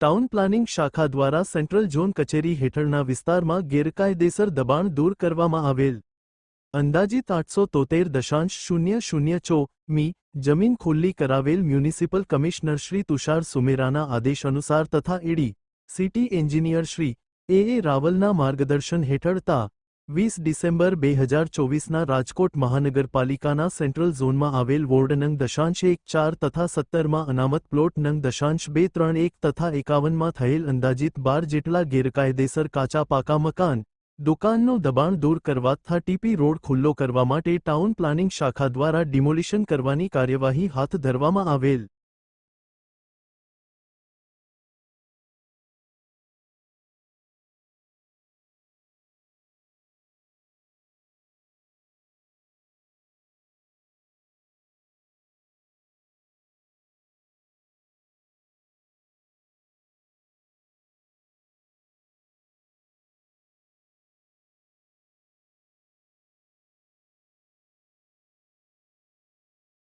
Town planning શાખા દ્વારા central zone કચેરી હેઠળના વિસ્તારમાં ગેરકાયદેસર દબાણ દૂર કરવામાં આવેલ. અંદાજિત આઠસો તોતેર દશાંશ શૂન્ય શૂન્ય ચો. મી. જમીન ખુલ્લી કરાવેલ મ્યુનિસિપલ કમિશનર શ્રી તુષાર સુમેરાના આદેશ અનુસાર તથા એડી city engineer Shri A. A. રાવલના માર્ગદર્શન હેઠળ તા. વીસ ડિસેમ્બર બે હજાર ચોવીસના રાજકોટ મહાનગરપાલિકાના સેન્ટ્રલ ઝોનમાં આવેલ વોર્ડ નંગ દશાંશ એક ચાર તથા સત્તરમાં અનામત પ્લોટ નંગ દશાંશ બે ત્રણ એક તથા એકાવનમાં થયેલ અંદાજિત બાર જેટલા ગેરકાયદેસર કાચા પાકા મકાન, દુકાનનું દબાણ દૂર કરવા તથા ટીપી રોડ ખુલ્લો કરવા માટે ટાઉન પ્લાનિંગ શાખા દ્વારા ડિમોલિશન કરવાની કાર્યવાહી હાથ ધરવામાં આવેલ.